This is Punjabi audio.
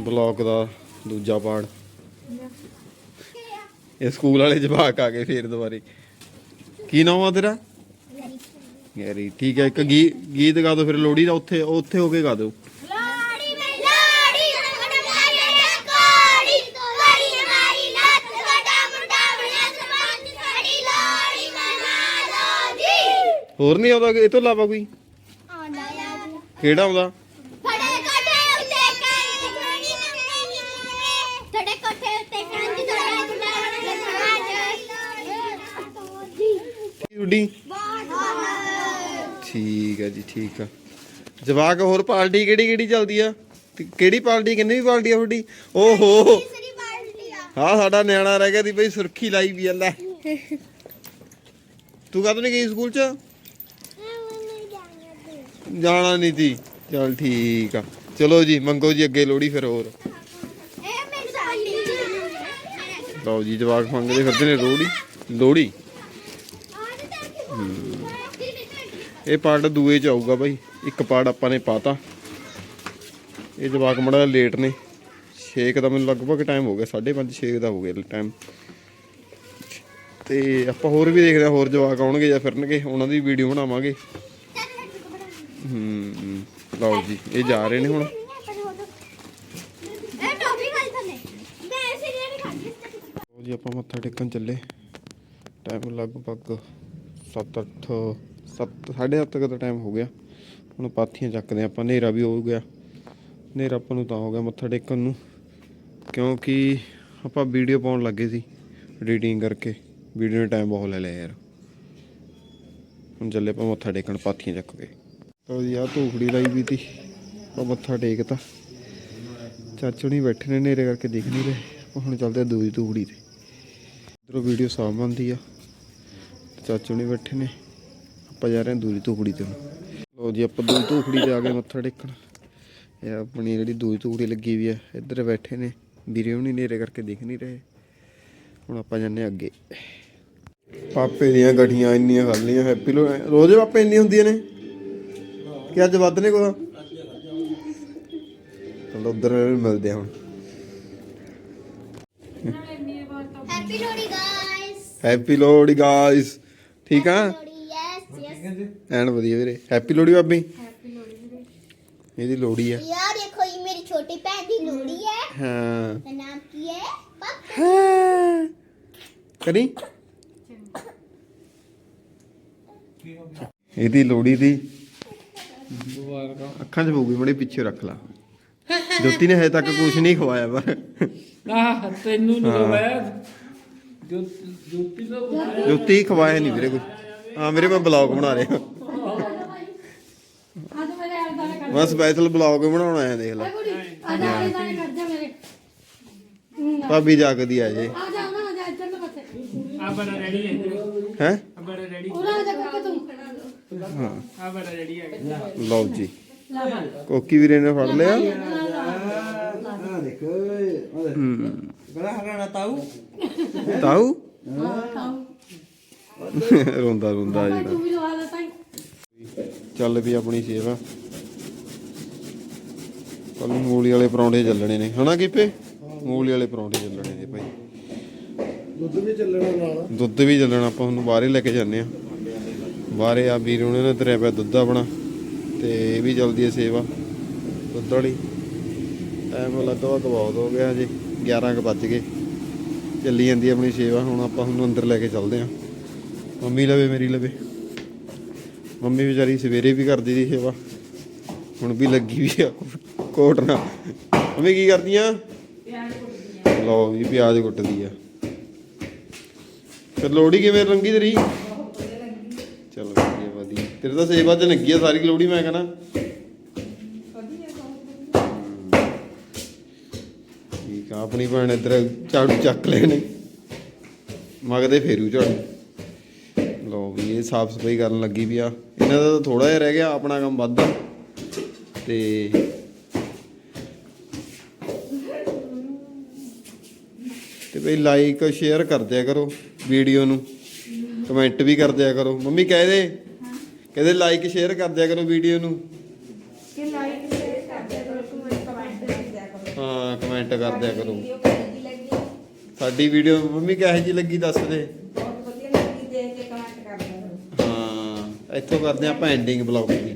ਬਲੌਕ ਦਾ ਦੂਜਾ ਪਾਰਟ ਇਹ ਸਕੂਲ ਵਾਲੇ ਜਵਾਕ ਆ ਗਏ ਫੇਰ ਦੁਬਾਰੇ। ਕੀ ਨਾਮ ਆ ਤੇਰਾ? ਯਾਰੀ ਠੀਕ ਹੈ ਇੱਕ ਗੀ- ਗੀਤ ਗਾ ਦਿਓ ਫਿਰ ਲੋੜੀ ਦਾ ਉੱਥੇ ਉੱਥੇ ਹੋ ਕੇ ਗਾ ਦਿਓ। ਲਾੜੀ ਲਾੜੀ ਕੋੜੀ ਮਾਰੀ ਲੱਤ ਮੁੰਡਾ ਸਰਪੰਚ ਸਾਡੀ ਲਾੜੀ ਹੋਰ ਨਹੀਂ ਆਉਂਦਾ ਇਹ ਤੋਂ ਇਲਾਵਾ ਕੋਈ? ਆਉਂਦਾ ਯਾਰ। ਕਿਹੜਾ ਆਉਂਦਾ? ਉੱਡੀ ਠੀਕ ਹੈ ਜੀ ਠੀਕ ਆ। ਜਵਾਕ ਹੋਰ ਪਾਰਟੀ ਕਿਹੜੀ ਕਿਹੜੀ ਚੱਲਦੀ ਆ? ਤੇ ਕਿਹੜੀ ਪਾਰਟੀ ਕਿੰਨੀ ਵੀ ਪਾਰਟੀ ਆ ਤੁਹਾਡੀ? ਓਹੋ। ਆ ਹਾਂ ਸਾਡਾ ਨਿਆਣਾ ਰਹਿ ਗਿਆ ਦੀ ਬਈ ਸੁਰਖੀ ਲਾਈ ਵੀ ਆ ਲੈ। ਤੂੰ ਕਦੋਂ ਨਹੀਂ ਗਈ ਸਕੂਲ ਚ? ਜਾਣਾ ਨਹੀਂ ਤੀ ਚਲ ਠੀਕ ਆ। ਚਲੋ ਜੀ ਮੰਗੋ ਜੀ ਅੱਗੇ ਲੋੜੀ ਫਿਰ ਹੋਰ। ਲਓ ਜੀ ਜਵਾਕ ਮੰਗਦੇ ਫਿਰਦੇ ਨੇ ਲੋੜੀ ਲੋੜੀ ਇਹ ਪਾਰਟ ਦੂਏ ਚ ਆਊਗਾ ਬਾਈ। ਇੱਕ ਪਾਰਟ ਆਪਾਂ ਨੇ ਪਾਤਾ। ਇਹ ਜਵਾਕ ਮੜਾ ਲੇਟ ਨੇ। 6 ਦਾ ਮੈਨੂੰ ਲਗਭਗ ਟਾਈਮ ਹੋ ਗਿਆ 5:30 6 ਦਾ ਹੋ ਗਿਆ ਟਾਈਮ ਤੇ ਆਪਾਂ ਹੋਰ ਵੀ ਦੇਖਦੇ ਹਾਂ, ਹੋਰ ਜਵਾਕ ਆਉਣਗੇ ਜਾਂ ਫਿਰਨਗੇ, ਉਹਨਾਂ ਦੀ ਵੀਡੀਓ ਬਣਾਵਾਂਗੇ। ਹੂੰ, ਲਓ ਜੀ, ਇਹ ਜਾ ਰਹੇ ਨੇ ਹੁਣ। ਲਓ ਜੀ, ਆਪਾਂ ਮੱਥਾ ਟੇਕਣ ਚੱਲੇ। ਟਾਈਮ ਲਗਭਗ 7 8 7 7:30 ਤੱਕ ਦਾ ਟਾਈਮ ਹੋ ਗਿਆ। ਹੁਣ ਪਾਥੀਆਂ ਚੱਕਦੇ ਹਾਂ ਆਪਾਂ, ਹਨੇਰਾ ਵੀ ਹੋ ਗਿਆ। ਹਨੇਰਾ ਆਪਾਂ ਨੂੰ ਤਾਂ ਹੋ ਗਿਆ ਮੱਥਾ ਟੇਕਣ ਨੂੰ, ਕਿਉਂਕਿ ਆਪਾਂ ਵੀਡੀਓ ਪਾਉਣ ਲੱਗੇ ਸੀ ਐਡੀਟਿੰਗ ਕਰਕੇ। ਵੀਡੀਓ ਨੇ ਟਾਈਮ ਬਹੁਤ ਲੈ ਲਿਆ ਯਾਰ। ਹੁਣ ਚੱਲੇ ਆਪਾਂ ਮੱਥਾ ਟੇਕਣ ਪਾਥੀਆਂ ਚੱਕ ਕੇ। ਲਓ ਜੀ ਆ ਧੂਖੜੀ ਲਾਈ ਵੀ ਤੀ, ਆਪਾਂ ਮੱਥਾ ਟੇਕਤਾ। ਚਾਚੂ ਨਹੀਂ ਬੈਠੇ ਨੇ, ਹਨੇਰੇ ਕਰਕੇ ਦਿਖ ਨਹੀਂ ਰਹੇ। ਹੁਣ ਚੱਲਦੇ ਆ ਦੂਜੀ ਧੂਖੜੀ ਤੇ। ਇਧਰੋਂ ਵੀਡੀਓ ਸਾਂਭ ਬਣਦੀ ਆ। ਚਾਚੂ ਨਹੀਂ ਬੈਠੇ ਨੇ। ਆਪਾਂ ਜਾ ਰਹੇ ਹਾਂ ਦੂਜੀ ਧੂਖੜੀ ਤੇ ਲਓ ਜੀ ਆਪਾਂ ਦੂਜੀ ਧੂਖੜੀ ਤੇ ਆ ਗਏ ਮੱਥਾ ਟੇਕਣ। ਇਹ ਆਪਣੀ ਜਿਹੜੀ ਦੂਜੀ ਧੂਖੜੀ ਲੱਗੀ ਵੀ ਆ ਇੱਧਰ ਬੈਠੇ ਨੇ। ਵੀਰੇ ਹੁਣੀ ਨੇਰੇ ਕਰਕੇ ਦਿਖ ਨਹੀਂ ਰਹੇ। ਹੁਣ ਆਪਾਂ ਜਾਂਦੇ ਅੱਗੇ। ਪਾਪੇ ਦੀਆਂ ਗਠੀਆਂ ਇੰਨੀਆਂ ਖਾਲੀਆਂ ਹੈਪੀ ਲੋ ਰੋਜ਼ ਪਾਪੇ ਇੰਨੀ ਹੁੰਦੀਆਂ ਨੇ? ਕਿ ਅੱਜ ਵੱਧ ਨੇ ਕੋਲ ਚਲੋ ਉਧਰ ਮਿਲਦੇ ਹੁਣ। Happy Lohri guys happy Lohri guys ਠੀਕ ਆ? ਲੋਹੜੀ ਯੈਸ ਯੈਸ ਐਨ ਵਧੀਆ ਵੀਰੇ। ਹੈਪੀ ਲੋਹੜੀ ਬਾਬੀ। ਇਹਦੀ ਲੋਹੜੀ ਆ। ਯਾਰ ਦੇਖੋ ਇਹ ਮੇਰੀ ਛੋਟੀ ਭੈਣ ਦੀ ਲੋਹੜੀ ਹੈ। ਹਾਂ। ਦਾ ਨਾਮ ਕੀ ਹੈ? ਪੱਪ। ਹਾਂ। ਕਰੀ। ਇਹਦੀ ਲੋਹੜੀ ਦੀ ਅੱਖਾਂ 'ਚ ਪਊਗੀ ਬੜੀ ਪਿੱਛੇ ਰੱਖ ਲਾ। ਜੋਤੀ ਨੇ ਹਜੇ ਤੱਕ ਕੁਝ ਨਹੀਂ ਖਵਾਇਆ ਪਰ ਆਹ ਤੈਨੂੰ ਨਹੀਂ ਦਵਾਇਆ ਜੋਤੀ ਦਾ ਬੁਲਾਇਆ ਖਵਾਇਆ ਨਹੀਂ ਵੀਰੇ ਕੁਝ ਹਾਂ, ਵੀਰੇ ਮੈਂ ਬਲੌਗ ਬਣਾ ਰਿਹਾ। ਅੱਜ ਮੇਰੇ ਆਲੇ ਦਾਲੇ ਕੱਢ ਮੈਂ ਸਪੈਸ਼ਲ ਬਲੌਗ ਬਣਾਉਣਾ ਆਇਆ, ਦੇਖ ਲੈ। ਕੁੜੀ ਅੱਜ ਆਲੇ ਦਾਲੇ ਕੱਢ ਜਾ ਮੇਰੇ ਭਾਬੀ ਜਾਗਦੀ ਆ ਜੇ ਆ ਜਾ ਨਾ ਆ ਜਾ। ਇੱਧਰ ਨੂੰ ਬੱਚੇ ਆ ਬੜਾ ਰੈਡੀ ਹੈ? ਹੈ ਆ ਬੜਾ ਰੈਡੀ ਉਰਾ ਆ ਜਾ ਕੱਕ ਤੂੰ ਆ ਬੜਾ ਰੈਡੀ ਹੈ। ਲਓ ਜੀ। ਕੋਕੀ ਵੀਰੇ ਨੇ ਫੜ ਲਿਆ। ਬੜਾ ਹਰਾਣਾ ਤਾਊ ਤਾਊ ਹਾਂ ਖਾਓ ਰੋਂਦਾ ਰੋਂਦਾ ਜਿਹੜਾ ਤੂੰ ਵੀ ਲਵਾ ਲੈ ਤਾਈ ਚੱਲ ਵੀ ਆਪਣੀ ਸੇਵਾ। ਕੱਲ ਨੂੰ ਮੂਲੀ ਵਾਲੇ ਪਰੌਂਠੇ ਚੱਲਣੇ ਨੇ। ਹਨਾ ਕੀਪੇ? ਮੂਲੀ ਵਾਲੇ ਪਰੌਂਠੇ ਚੱਲਣੇ ਨੇ ਭਾਈ। ਦੁੱਧ ਵੀ ਚੱਲਣਾ ਨਾਲ। ਦੁੱਧ ਵੀ ਚੱਲਣਾ ਆਪਾਂ ਉਹਨੂੰ ਬਾਹਰੇ ਲੈ ਕੇ ਜਾਂਦੇ ਆ ਬਾਹਰੇ ਆ ਵੀਰ ਉਹਨੇ ਨੇ ਧਰਿਆ ਪਿਆ ਦੁੱਧ ਆਪਣਾ। ਤੇ ਇਹ ਵੀ ਜਲਦੀ ਹੈ ਸੇਵਾ। ਦੁੱਧ ਵਾਲੀ। ਟਾਈਮ ਲੱਗਾ ਬਹੁਤ ਹੋ ਗਿਆ ਜੀ 11 ਕੁ ਵੱਜ ਗਏ। ਚੱਲੀ ਜਾਂਦੀ ਆਪਣੀ ਸੇਵਾ ਹੁਣ ਆਪਾਂ ਉਹਨੂੰ ਅੰਦਰ ਲੈ ਕੇ ਚੱਲਦੇ ਆ ਮੰਮੀ ਲਵੇ ਮੇਰੀ ਲਵੇ। ਮੰਮੀ ਵਿਚਾਰੀ ਸਵੇਰੇ ਵੀ ਕਰਦੀ ਸੀ ਸੇਵਾ ਹੁਣ ਵੀ ਲੱਗੀ ਵੀ ਆ ਕੋਟਣਾ ਮੰਮੀ ਕੀ ਕਰਦੀਆਂ? ਲਓ ਵੀ ਪਿਆਜ਼ ਕੁੱਟਦੀ ਆ। ਫਿਰ ਲੋੜੀ ਕਿਵੇਂ ਰੰਗੀ ਤੇਰੀ? ਚਲੋ ਵਧੀਆ ਵਧੀਆ। ਤੇਰੇ ਤਾਂ ਸੇਵਾ ਚ ਲੱਗੀ ਆ ਸਾਰੀ ਲੋੜੀ ਮੈਂ ਕਹਣਾ। ਆਪਣੀ ਭੈਣ ਇੱਧਰ ਝਾੜੂ ਚੱਕ ਲੈਣੇ। ਮਗਦੇ ਫੇਰੂ ਝਾੜੂ। ਲਓ ਵੀ ਇਹ ਸਾਫ਼ ਸਫ਼ਾਈ ਕਰਨ ਲੱਗੀ ਵੀ ਆ। ਇਹਨਾਂ ਦਾ ਤਾਂ ਥੋੜਾ ਜਿਹਾ ਰਹਿ ਗਿਆ ਆਪਣਾ ਕੰਮ ਵੱਧ ਆ। ਤੇ ਤੇ ਬਈ ਲਾਈਕ ਸ਼ੇਅਰ ਕਰ ਦਿਆ ਕਰੋ ਵੀਡੀਓ ਨੂੰ। ਕਮੈਂਟ ਵੀ ਕਰ ਦਿਆ ਕਰੋ। ਮੰਮੀ ਕਹਿ ਦੇ। ਕਹਿੰਦੇ ਲਾਈਕ ਸ਼ੇਅਰ ਕਰ ਦਿਆ ਕਰੋ ਵੀਡੀਓ ਨੂੰ ਕਿ ਲਾਈਕ ਸ਼ੇਅਰ ਕਰ ਦਿਆ ਕਰੋ ਕਮੈਂਟ ਕਮੈਂਟ ਕਰ ਦਿਆ ਕਰੋ ਹਾਂ ਕਮੈਂਟ ਕਰ। ਦਿਆ ਕਰੋ ਜਿਹੀ ਸਾਡੀ ਵੀਡੀਓ ਮੰਮੀ ਕਿਹੋ ਜੀ ਲੱਗੀ ਦੱਸ ਦੇ। ਬਹੁਤ ਵਧੀਆ ਲੱਗੀ ਦੇਖ ਕੇ ਕਮੈਂਟ ਕਰ। ਦਿਓ ਹਾਂ ਇੱਥੋਂ ਕਰਦੇ ਆਪਾਂ ਐਂਡਿੰਗ ਬਲੌਗ ਦੀ